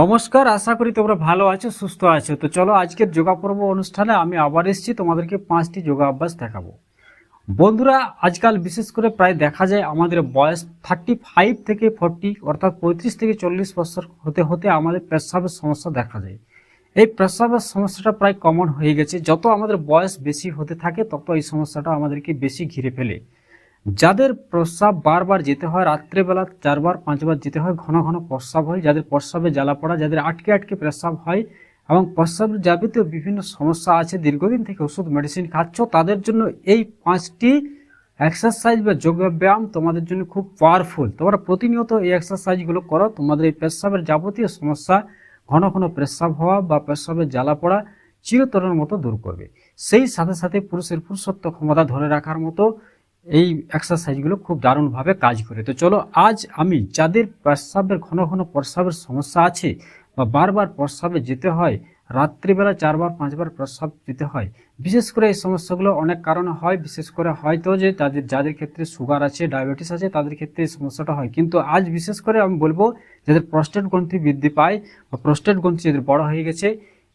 নমস্কার, আশা করি তোমরা ভালো আছো, সুস্থ আছো। তো চলো আজকের যোগা পর্ব অনুষ্ঠানে আমি আবার এসেছি, তোমাদেরকে পাঁচটি যোগা অভ্যাস দেখাবো। বন্ধুরা, আজকাল বিশেষ করে প্রায় দেখা যায় আমাদের বয়স থার্টি ফাইভ থেকে ফোরটি অর্থাৎ পঁয়ত্রিশ থেকে চল্লিশ বছর হতে হতে আমাদের পেশাবের সমস্যা দেখা যায়। এই প্রস্রাবের সমস্যাটা প্রায় কমন হয়ে গেছে। যত আমাদের বয়স বেশি হতে থাকে, তত এই সমস্যাটা আমাদেরকে বেশি ঘিরে ফেলে। যাদের প্রস্রাব বারবার যেতে হয়, রাত্রেবেলা চারবার, পাঁচবার যেতে হয়, ঘন ঘন প্রস্রাব হয়। যাদের প্রস্রাবে জ্বালা পড়া, যাদের আটকে আটকে প্রস্রাব হয় এবং প্রস্রাবের যাবতীয় বিভিন্ন সমস্যা আছে, দীর্ঘদিন থেকে ওষুধ মেডিসিন খাচ্ছ, তাদের জন্য এই পাঁচটি এক্সারসাইজ বা যোগ ব্যায়াম তোমাদের জন্য খুব পাওয়ারফুল তোমরা প্রতিনিয়ত এই এক্সারসাইজগুলো করো, তোমাদের এই প্রস্রাবের যাবতীয় সমস্যা, ঘন ঘন প্রস্রাব হওয়া বা প্রস্রাবের জ্বালা পড়া চিরতরের মতো দূর করবে। সেই সাথে সাথে পুরুষের পুরুষত্ব ক্ষমতা ধরে রাখার মতো এই এক্সারসাইজগুলো খুব দারুণভাবে কাজ করে। তো চলো, আজ আমি যাদের প্রস্রাবের ঘন ঘন প্রস্রাবের সমস্যা আছে বা বারবার প্রস্রাবে যেতে হয়, রাত্রিবেলা চারবার, পাঁচবার প্রস্রাব যেতে হয়, বিশেষ করে এই সমস্যাগুলো অনেক কারণে হয়। বিশেষ করে হয়তো যে তাদের, যাদের ক্ষেত্রে সুগার আছে ডায়াবেটিস আছে, তাদের ক্ষেত্রে এই সমস্যাটা হয়। কিন্তু আজ বিশেষ করে আমি বলব, যাদের প্রস্টেট গ্রন্থি বৃদ্ধি পায় বা প্রস্টেট গ্রন্থি যাদের বড় হয়ে গেছে,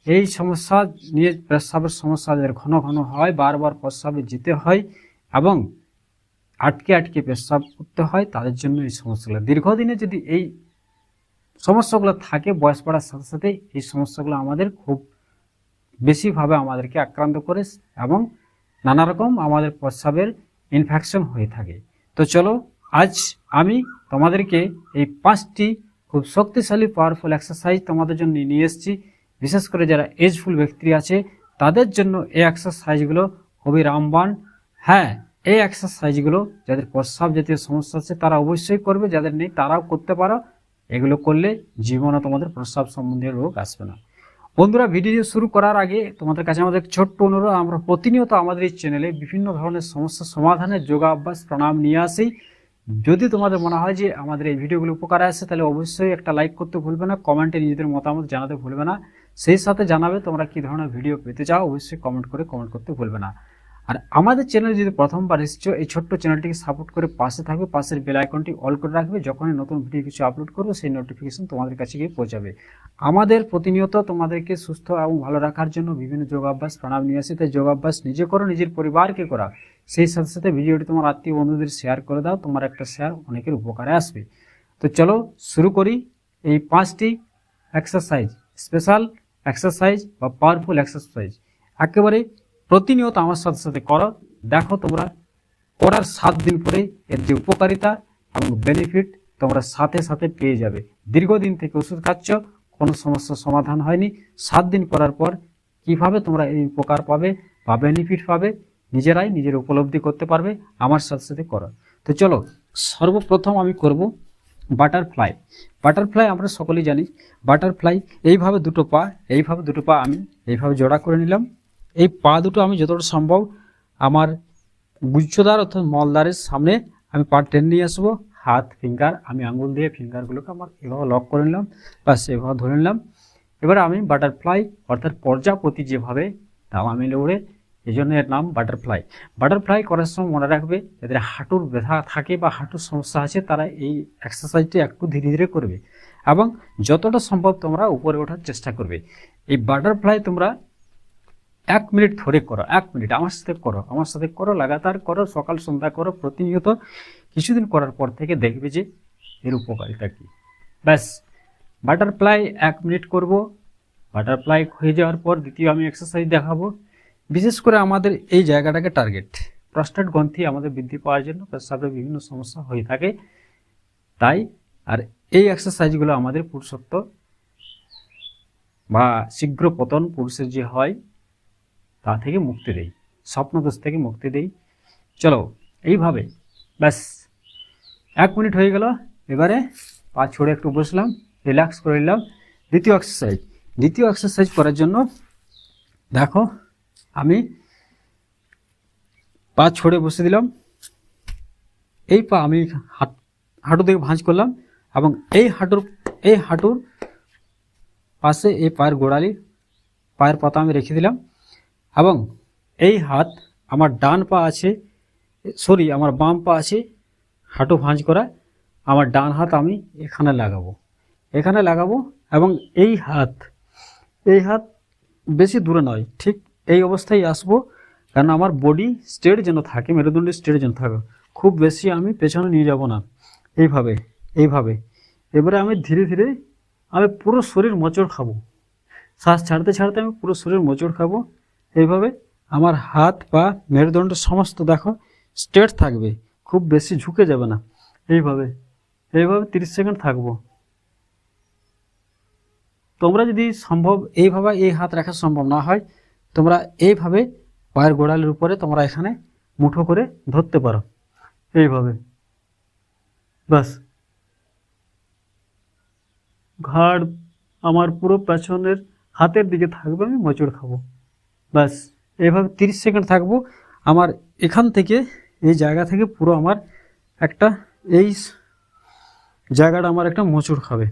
এই সমস্যা নিয়ে প্রস্রাবের সমস্যা যাদের ঘন ঘন হয়, বারবার প্রস্রাবে যেতে হয় এবং আটকে আটকে পেশাব করতে হয়, তাদের জন্য এই সমস্যাগুলো দীর্ঘদিনে যদি এই সমস্যাগুলো থাকে, বয়স বাড়ার সাথে সাথে এই সমস্যাগুলো আমাদের খুব বেশিভাবে আমাদেরকে আক্রান্ত করে এবং নানা রকম আমাদের প্রস্রাবের ইনফেকশন হয়ে থাকে। তো চলো, আজ আমি তোমাদেরকে এই পাঁচটি খুব শক্তিশালী পাওয়ারফুল এক্সারসাইজ তোমাদের জন্য নিয়ে এসেছি। বিশেষ করে যারা এজফুল ব্যক্তি আছে, তাদের জন্য এই এক্সারসাইজগুলো খুবই রামবান হ্যাঁ এই এক্সারসাইজগুলো যাদের প্রস্রাব জাতীয় সমস্যা আছে, তারা অবশ্যই করবে। যাদের নেই, তারাও করতে পারো। এগুলো করলে জীবনে তোমাদের প্রস্রাব সম্বন্ধীয় রোগ আসবে না। বন্ধুরা ভিডিও শুরু করার আগে তোমাদের কাছে আমাদের ছোট্ট অনুরোধ, আমরা প্রতিনিয়ত আমাদের এই চ্যানেলে বিভিন্ন ধরনের সমস্যা সমাধানের যোগাভ্যাস, প্রণাম নিয়ে আসি। যদি তোমাদের মনে হয় যে আমাদের এই ভিডিওগুলো উপকারে আসে, তাহলে অবশ্যই একটা লাইক করতে ভুলবে না কমেন্টে নিজেদের মতামত জানাতে ভুলবে না। সেই সাথে জানাবে তোমরা কি ধরনের ভিডিও পেতে চাও, অবশ্যই কমেন্ট করে কমেন্ট করতে ভুলবে না। আর আমাদের চ্যানেলে যদি প্রথমবার এসেছ, এই ছোট্ট চ্যানেলটিকে সাপোর্ট করে পাশে থাকবে, পাশের বেল আইকনটি অল করে রাখবে, যখনই নতুন ভিডিও কিছু আপলোড করব, সেই নোটিফিকেশন তোমাদের কাছে গিয়ে পৌঁছাবে। আমাদের প্রতিনিয়ত তোমাদেরকে সুস্থ এবং ভালো রাখার জন্য বিভিন্ন যোগাভ্যাস, প্রাণায়াম নিয়ে আসি, তাই যোগাভ্যাস নিজে করো, নিজের পরিবারকে করা। সেই সাথে সাথে ভিডিওটি তোমার আত্মীয় বন্ধুদের শেয়ার করে দাও, তোমার একটা শেয়ার অনেকের উপকারে আসবে। তো চলো শুরু করি এই পাঁচটি এক্সারসাইজ স্পেশাল এক্সারসাইজ বা পাওয়ারফুল এক্সারসাইজ একেবারে প্রতিনিয়ত আমার সাথে সাথে করো। দেখো তোমরা, করার সাত দিন পরে এর যে উপকারিতা এবং বেনিফিট তোমরা সাথে সাথে পেয়ে যাবে। দীর্ঘদিন থেকে ওষুধ খাচ্ছ, কোনো সমস্যার সমাধান হয়নি। সাত দিন করার পর কীভাবে তোমরা এই উপকার পাবে বা বেনিফিট পাবে, নিজেরাই নিজের উপলব্ধি করতে পারবে, আমার সাথে সাথে করো। তো চলো, সর্বপ্রথম আমি করব বাটারফ্লাই বাটারফ্লাই আমরা সকলেই জানি বাটারফ্লাই এইভাবে দুটো পা, এইভাবে দুটো পা আমি এইভাবে জোড়া করে নিলাম। এই পা দুটো আমি যতটা সম্ভব আমার গুচ্ছদার অর্থাৎ মলদারের সামনে আমি পা টেনে নিয়ে আসব। হাত ফিঙ্গার আমি আঙুল দিয়ে ফিঙ্গারগুলোকে আমার এভাবে লক করে নিলাম, ব্যাস এভাবে ধরে নিলাম। এবার আমি বাটারফ্লাই অর্থাৎ প্রজাপতি যেভাবে দামা মেলে উড়ে এই জন্য এর নাম বাটারফ্লাই বাটারফ্লাই করার সময় মনে রাখবে, যাদের হাঁটুর ব্যথা থাকে বা হাঁটুর সমস্যা আছে, তারা এই এক্সারসাইজটি একটু ধীরে ধীরে করবে এবং যতটা সম্ভব তোমরা উপরে ওঠার চেষ্টা করবে। এই বাটারফ্লাই তোমরা এক মিনিট ধরে করো, এক মিনিট, আমার সাথে করো, আমার সাথে করো, লাগাতার করো, সকাল সন্ধ্যা করো, প্রতিনিয়ত কিছুদিন করার পর থেকে দেখবে যে এর উপকারিতা কী। ব্যাস বাটারফ্লাই এক মিনিট করব বাটারফ্লাই হয়ে যাওয়ার পর দ্বিতীয় আমি এক্সারসাইজ দেখাবো। বিশেষ করে আমাদের এই জায়গাটাকে টার্গেট প্রস্টেট গ্রন্থি আমাদের বৃদ্ধি পাওয়ার জন্য প্রস্রাবের বিভিন্ন সমস্যা হয়ে থাকে। তাই, আর এই এক্সারসাইজগুলো আমাদের পুরুষত্ব বা শীঘ্র পতন পুরুষের যে হয় তা থেকে মুক্তি দেই, স্বপ্নদোষ থেকে মুক্তি দেই। চলো, এইভাবে, ব্যাস। এক মিনিট হয়ে গেল, এবারে পা ছড়ে একটু বসলাম রিল্যাক্স করে নিলাম। দ্বিতীয় এক্সারসাইজ দ্বিতীয় এক্সারসাইজ করার জন্য দেখো, আমি পা ছড়ে বসে দিলাম। এই পা আমি হাট হাঁটু থেকে ভাঁজ করলাম এবং এই হাঁটুর এই হাঁটুর পাশে এই পায়ের গোড়ালি, পায়ের পাতা আমি রেখে দিলাম। এবং এই হাত আমার ডান পা আছে সরি আমার বাম পা আছে, হাঁটু ভাঁজ করা, আমার ডান হাত আমি এখানে লাগাবো এখানে লাগাবো এবং এই হাত এই হাত বেশি দূরে নয়, ঠিক এই অবস্থায় আসব কারণ আমার বডি স্ট্রেট যেন থাকে মেরুদণ্ড স্ট্রেট যেন থাকে, খুব বেশি আমি পেছনে নিয়ে যাব না, এইভাবে এইভাবে, এবারে আমি ধীরে ধীরে আমি পুরো শরীর মোচড় খাব, শ্বাস ছাড়তে ছাড়তে আমি পুরো শরীর মোচড় খাব এইভাবে আমার হাত পা মেরুদণ্ড সমস্ত দেখো স্ট্রেট থাকবে, খুব বেশি ঝুঁকে যাবে না। এইভাবে এইভাবে তিরিশ সেকেন্ড থাকব। তোমরা যদি সম্ভব এইভাবে এই হাত রাখা সম্ভব না হয়, তোমরা এইভাবে পায়ের গোড়ালির উপরে তোমরা এখানে মুঠো করে ধরতে পারো। এইভাবে। বাস ঘাড় আমার পুরো পেছনের হাতের দিকে থাকবে, আমি মোচড় খাব। ব্যাস এইভাবে তিরিশ সেকেন্ড থাকব। আমার এখান থেকে, এই জায়গা থেকে পুরো আমার একটা, এই জায়গাটা আমার একটা মোচড় খাবে।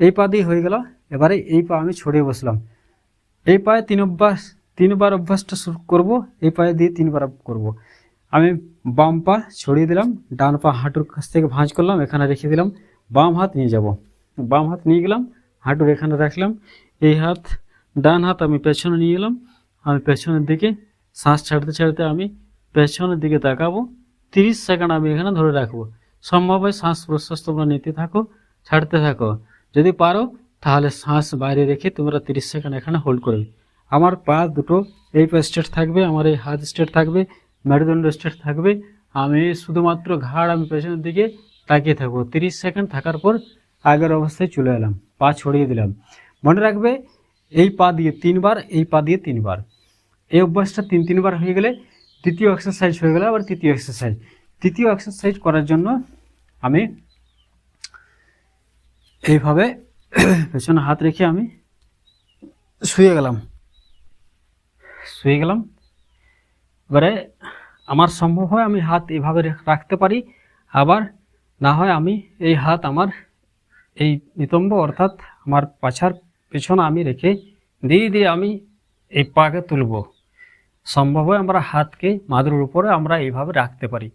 এই পা দিয়ে হয়ে গেল। এবারে এই পা আমি ছড়িয়ে বসলাম। এই পায়ে তিন অভ্যাস, তিনবার অভ্যাসটা শুরু করব। এই পায়ে দিয়ে তিনবার করব। আমি বাম পা ছড়িয়ে দিলাম, ডান পা হাঁটুর কাছ থেকে ভাঁজ করলাম, এখানে রেখে দিলাম। বাম হাত নিয়ে যাব। বাম হাত নিয়ে গেলাম, হাঁটুর এখানে রাখলাম। এই হাত, ডান হাত আমি পেছনে নিয়ে এলাম। আমি পেছনের দিকে শ্বাস ছাড়তে ছাড়তে আমি পেছনের দিকে তাকাবো। তিরিশ সেকেন্ড আমি এখানে ধরে রাখব। সম্ভব হয় শ্বাস প্রশ্বাস তোমরা নিতে থাকো, ছাড়তে থাকো। যদি পারো, তাহলে শ্বাস বাইরে রেখে তোমরা তিরিশ সেকেন্ড এখানে হোল্ড করবে আমার পা দুটো এই পা স্ট্রেট থাকবে, আমার এই হাত স্টেট থাকবে, মেরুদণ্ড স্টেট থাকবে। আমি শুধুমাত্র ঘাড় আমি পেছনের দিকে তাকিয়ে থাকব। তিরিশ সেকেন্ড থাকার পর আগের অবস্থায় চলে এলাম, পা ছড়িয়ে দিলাম। মনে রাখবে এই পা দিয়ে তিনবার, এই পা দিয়ে তিনবার। এই অভ্যাসটা তিন, তিনবার হয়ে গেলে তৃতীয় এক্সারসাইজ হয়ে গেলে আবার তৃতীয় এক্সারসাইজ তৃতীয় এক্সারসাইজ করার জন্য আমি এইভাবে পেছনে হাত রেখে আমি শুয়ে গেলাম। শুয়ে গেলাম। এবারে আমার সম্ভব হয় আমি হাত এভাবে রাখতে পারি। আবার না হয় আমি এই হাত আমার এই নিতম্ব অর্থাৎ আমার পাছার পেছনে আমি রেখে দিয়ে দিয়ে আমি এই পাকে তুলব। সম্ভব হয় আমরা হাতকে মাদুরের উপরে আমরা এইভাবে রাখতে পারি।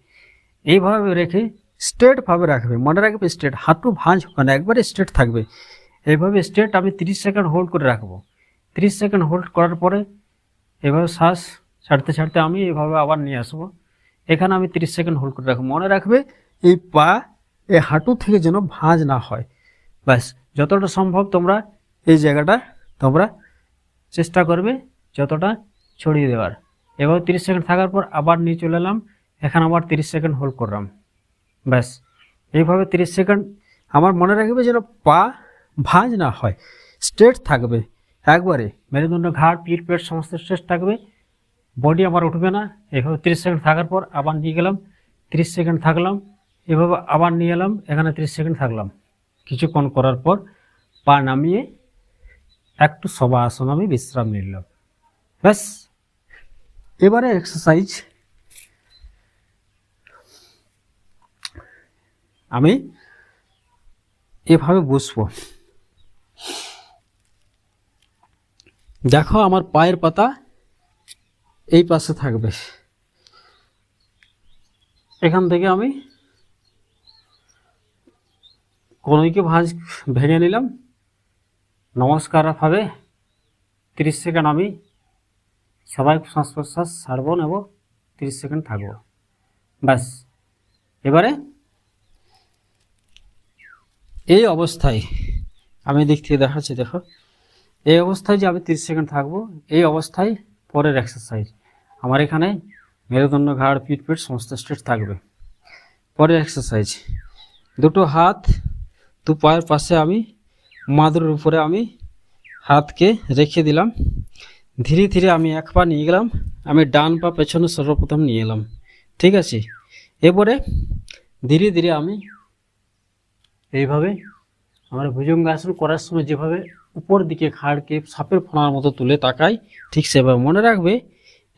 এইভাবে রেখে স্ট্রেটভাবে রাখবে। মনে রাখবে স্ট্রেট হাঁটু ভাঁজ হবে না, একবারে স্ট্রেট থাকবে। এইভাবে স্ট্রেট আমি তিরিশ সেকেন্ড হোল্ড করে রাখব। তিরিশ সেকেন্ড হোল্ড করার পরে এভাবে শ্বাস ছাড়তে ছাড়তে আমি এভাবে আবার নিয়ে আসব। এখানে আমি তিরিশ সেকেন্ড হোল্ড করে রাখব। মনে রাখবে এই পা, এই হাঁটু থেকে যেন ভাঁজ না হয়। ব্যাস, যতটা সম্ভব তোমরা এই জায়গাটা, তোমরা চেষ্টা করবে যতটা ছড়িয়ে দেওয়ার এবার তিরিশ সেকেন্ড থাকার পর আবার নিয়ে চলে এলাম। এখানে আবার তিরিশ সেকেন্ড হোল্ড করলাম। ব্যাস। এইভাবে তিরিশ সেকেন্ড আমার মনে রাখবে যেন পা ভাঁজ না হয়, স্ট্রেট থাকবে। একবারে মেরুদণ্ড ঘাড়, পিঠ, পেট সমস্ত স্ট্রেট থাকবে। বডি আমার উঠবে না। এভাবে তিরিশ সেকেন্ড থাকার পর আবার নিয়ে গেলাম। তিরিশ সেকেন্ড থাকলাম। এভাবে আবার নিয়ে এলাম। এখানে তিরিশ সেকেন্ড থাকলাম। কিছুক্ষণ করার পর পা নামিয়ে একটু সবা আসন আমি বিশ্রাম নিলাম। ব্যাস। এবারে এক্সারসাইজ আমি এভাবে বসবো। দেখো আমার পায়ের পাতা এই পাশে থাকবে। এখান থেকে আমি কোনোদিকে ভাঁজ ভেঙে নিলাম। নমস্কার ভাবে তিরিশ সেকেন্ড আমি সবাই শ্বাস প্রশ্বাস ছাড়ব, নেব, তিরিশ সেকেন্ড থাকব। ব্যাস, এবারে এই অবস্থায় আমি দিক থেকে দেখাচ্ছি, দেখো। এই অবস্থায় যে আমি তিরিশ সেকেন্ড থাকব, এই অবস্থায় পরের এক্সারসাইজ আমার এখানে মেরুদণ্ড, ঘাড়, পিঠ পিঠ সমস্ত স্ট্রেট থাকবে। পরের এক্সারসাইজ দুটো হাত, দু পায়ের পাশে আমি মাদুরের উপরে আমি হাতকে রেখে দিলাম। ধীরে ধীরে আমি এক পা নিয়ে গেলাম। আমি ডান পা পেছনে সর্বপ্রথম নিয়ে এলাম। ঠিক আছে? এরপরে ধীরে ধীরে আমি এইভাবে আমরা ভুজঙ্গাসন করার সময় যেভাবে উপর দিকে খাড়কে সাপের ফোনার মতো তুলে তাকাই, ঠিক সেভাবে মনে রাখবে,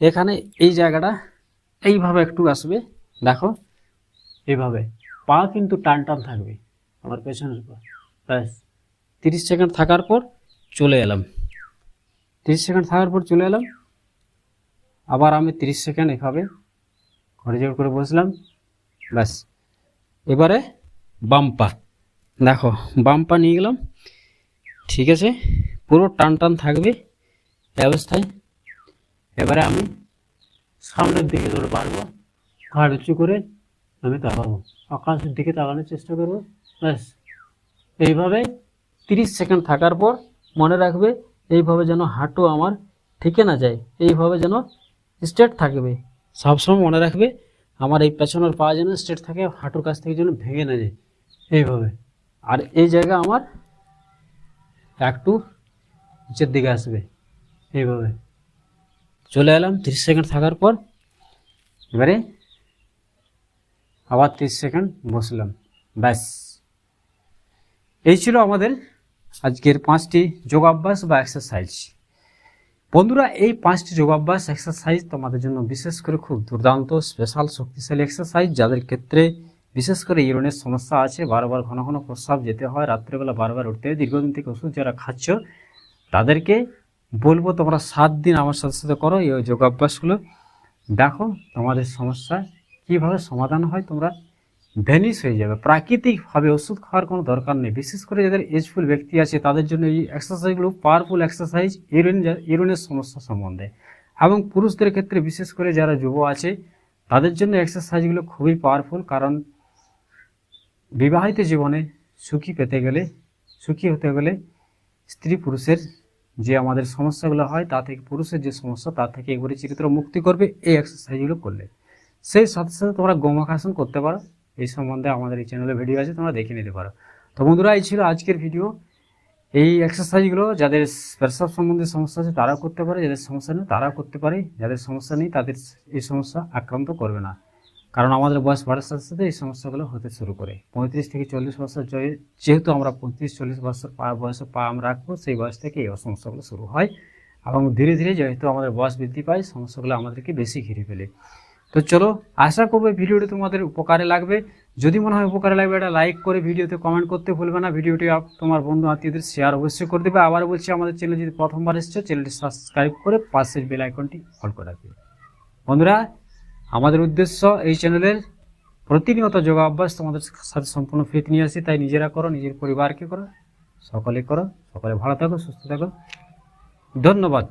এখানে এই জায়গাটা এইভাবে একটু আসবে। দেখো, এইভাবে। পা কিন্তু টান টান থাকবে আমার পেছনের পা ব্যাস। তিরিশ সেকেন্ড থাকার পর চলে এলাম। তিরিশ সেকেন্ড থাকার পর চলে এলাম। আবার আমি তিরিশ সেকেন্ড এভাবে ঘরে জোর করে বসলাম, ব্যাস। এবারে বাম পা। দেখো, বাম পা নিয়ে গেলাম। ঠিক আছে, পুরো টান টান থাকবে অবস্থায়। এবারে আমি সামনের দিকে ধরে পারব ঘাড় উঁচু করে আমি তাকাবো। আকাশের দিকে তাকানোর চেষ্টা করব, ব্যাস। এইভাবে তিরিশ সেকেন্ড থাকার পর মনে রাখবে, এইভাবে যেন হাঁটু আমার ঠিকে না যায়, এইভাবে যেন স্ট্রেট থাকবে। সবসময় মনে রাখবে, আমার এই পেছনের পা যেন স্ট্রেট থাকে, হাঁটুর কাছ থেকে যেন ভেঙে না যায়, এইভাবে। আর এই জায়গা আমার একটু নিচের দিকে আসবে, এইভাবে। চলে এলাম তিরিশ সেকেন্ড থাকার পর, এবারে আবার তিরিশ সেকেন্ড বসলাম, ব্যাস। এই ছিল আমাদের আজকের পাঁচটি যোগাভ্যাস বা এক্সারসাইজ বন্ধুরা, এই পাঁচটি যোগাভ্যাস এক্সারসাইজ তোমাদের জন্য বিশেষ করে খুব দুর্দান্ত স্পেশাল শক্তিশালী এক্সারসাইজ যাদের ক্ষেত্রে বিশেষ করে ইউরিনের সমস্যা আছে, বারবার ঘন ঘন প্রস্রাব যেতে হয়, রাত্রেবেলা বারবার উঠতে হয়, দীর্ঘদিন থেকে ওষুধ যারা খাচ্ছ, তাদেরকে বলব তোমরা সাত দিন আমার সাথে সাথে করো এই যোগাভ্যাসগুলো দেখো তোমাদের সমস্যা কীভাবে সমাধান হয় তোমরা ভ্যানিশ হয়ে যাবে। প্রাকৃতিকভাবে ওষুধ খাওয়ার কোনো দরকার নেই। বিশেষ করে যাদের এজফুল ব্যক্তি আছে, তাদের জন্য এই এক্সারসাইজগুলো পাওয়ারফুল এক্সারসাইজ ইউরিন ইউরিনের সমস্যা সম্বন্ধে। এবং পুরুষদের ক্ষেত্রে বিশেষ করে যারা যুব আছে, তাদের জন্য এক্সারসাইজগুলো খুবই পাওয়ারফুল কারণ বিবাহিত জীবনে সুখী পেতে গেলে, সুখী হতে গেলে স্ত্রী পুরুষের যে আমাদের সমস্যাগুলো হয়, তা থেকে পুরুষের যে সমস্যা, তা থেকে একবারে চিরিত্র মুক্তি করবে এই এক্সারসাইজগুলো করলে। সেই সাথে সাথে তোমরা গোমাখাসন করতে পারো। এই সম্বন্ধে আমাদের এই চ্যানেলে ভিডিও আছে, তোমরা দেখে নিতে পারো। তো বন্ধুরা, এই ছিল আজকের ভিডিও এই এক্সারসাইজগুলো যাদের প্রস্রাব সম্বন্ধে সমস্যা আছে, তারাও করতে পারে। যাদের সমস্যা নেই, তারাও করতে পারে। যাদের সমস্যা নেই, তাদের এই সমস্যা আক্রান্ত করবে না। কারণ আমাদের বয়স বাড়ার সাথে সাথে এই সমস্যাগুলো হতে শুরু করে। পঁয়ত্রিশ থেকে চল্লিশ বছর যেহেতু আমরা পঁয়ত্রিশ, চল্লিশ বছর পা, বয়সে পা আমরা রাখব, সেই বয়স থেকে এই সমস্যাগুলো শুরু হয়। এবং ধীরে ধীরে যেহেতু আমাদের বয়স বৃদ্ধি পায়, সমস্যাগুলো আমাদেরকে বেশি ঘিরে ফেলে। তো চলো, আশা করব ভিডিওটি তোমাদের উপকারে লাগবে। যদি মনে হয় উপকারে লাগবে এটা লাইক করে ভিডিওতে কমেন্ট করতে ভুলবে না। ভিডিওটি তোমার বন্ধু আত্মীয়দের শেয়ার অবশ্যই করে দেবে। আবার বলছি, আমাদের চ্যানেল যদি প্রথমবার এসছো চ্যানেলটি সাবস্ক্রাইব করে পাশের বেল আইকনটি অল করে রাখবে। বন্ধুরা, আমাদের উদ্দেশ্য এই চ্যানেলের প্রতিনিয়ত যোগ অভ্যাস। তোমাদের সাথে সম্পূর্ণ ফিট নিয়ে আসি। তাই নিজেরা করো, নিজের পরিবারকে করো, সকলে করো, সকলে ভালো থাকো, সুস্থ থাকো। ধন্যবাদ।